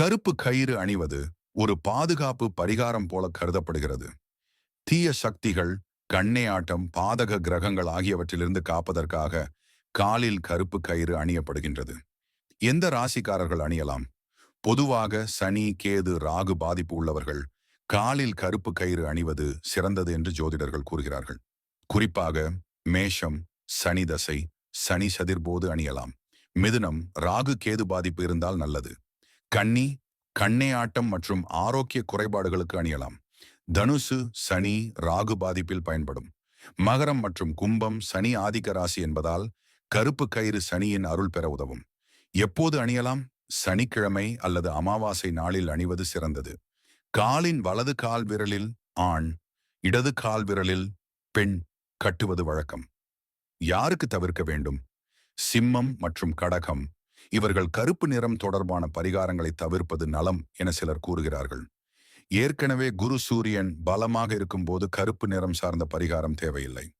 கருப்பு கயிறு அணிவது ஒரு பாதுகாப்பு பரிகாரம் போல கருதப்படுகிறது. தீய சக்திகள் கண்ணேயாட்டம் பாதக கிரகங்கள் ஆகியவற்றிலிருந்து காப்பதற்காக காலில் கருப்பு கயிறு அணியப்படுகின்றது. எந்த ராசிக்காரர்கள் அணியலாம்? பொதுவாக சனி கேது ராகு பாதிப்பு உள்ளவர்கள் காலில் கருப்பு கயிறு அணிவது சிறந்தது என்று ஜோதிடர்கள் கூறுகிறார்கள். குறிப்பாக மேஷம் சனி தசை சனி சதிர்போது அணியலாம். மிதுனம் ராகு கேது பாதிப்பு இருந்தால் நல்லது. கன்னி கண்ணே ஆட்டம் மற்றும் ஆரோக்கிய குறைபாடுகளுக்கு அணியலாம். தனுசு சனி ராகு பாதிப்பில் பயன்படும். மகரம் மற்றும் கும்பம் சனி ஆதிக்க ராசி என்பதால் கருப்பு கயிறு சனியின் அருள் பெற உதவும். எப்போது அணியலாம்? சனிக்கிழமை அல்லது அமாவாசை நாளில் அணிவது சிறந்தது. காலின் வலது கால் விரலில் ஆண் இடது கால் விரலில் பெண் கட்டுவது வழக்கம். யாருக்கு தவிர்க்க வேண்டும்? சிம்மம் மற்றும் கடகம். இவர்கள் கருப்பு நிறம் தொடர்பான பரிகாரங்களை தவிர்ப்பது நலம் என சிலர் கூறுகிறார்கள். ஏற்கனவே குரு சூரியன் பலமாக இருக்கும்போது கருப்பு நிறம் சார்ந்த பரிகாரம் தேவையில்லை.